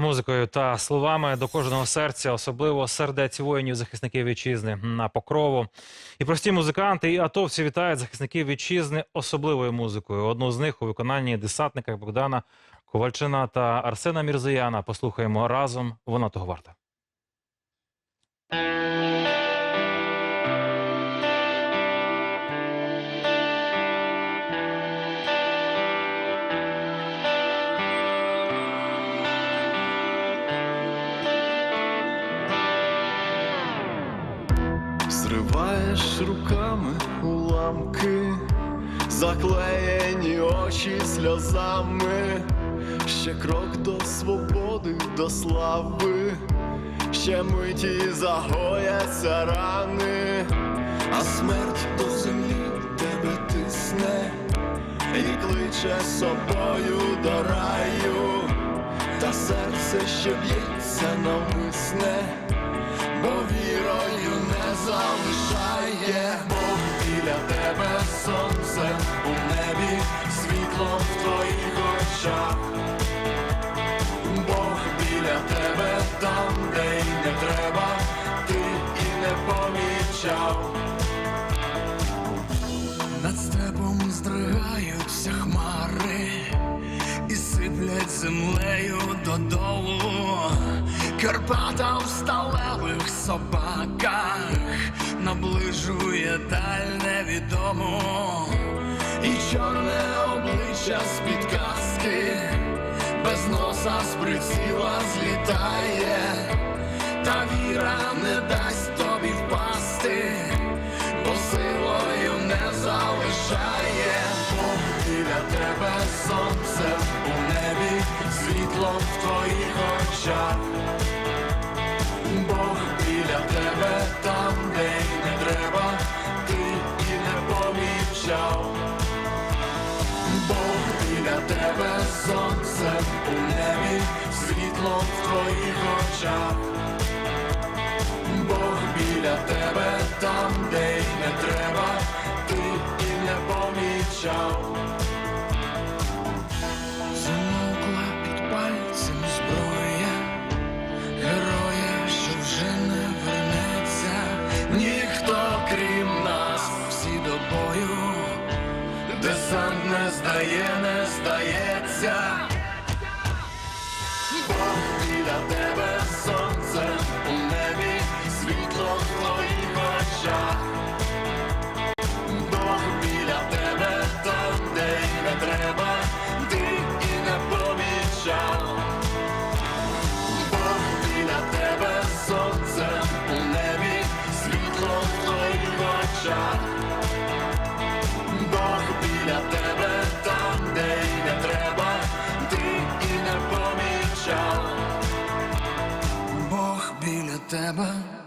музикою та словами до кожного серця, особливо сердець воїнів захисників вітчизни на покрову. І прості музиканти, і атовці вітають захисників вітчизни особливою музикою. Одну з них у виконанні десантника Богдана Ковальчина та Арсена Мірзияна. Послухаємо разом. Вона того варта. Зриваєш руками уламки, заклеєні очі сльозами, ще крок до свободи, до слави, ще миті загояться рани, а смерть до землі тебе тисне і кличе собою до раю, та серце ще б'ється навмисне залишає Бог біля тебе сонце у небі, світло в твоїх очах. Бог біля тебе там, де й не треба, ти і не помічав. Над степом здригаються хмари і сиплять землею додолу. Карпата в сталевих собаках наближує даль невідому, і чорне обличчя з-під каски, без носа з приціла злітає, та віра не дасть тобі впасти, бо силою не залишає. Біля тебе сонце у небі, світло в твоїх очах. Світло в твоїх очах. Бог біля тебе там, де й не треба, ти і не помічав. Замовкла під пальцем зброя, героя, що вже не вернеться, ніхто крім нас, всі до бою, десант не здає, не здається. Тебе сонце у небі, світло в твоїх очах. Бог біля тебе там, де й не треба, ти і не помічав. Бог біля тебе сонце у небі, світло в твоїх очах. Бог біля тебе тебе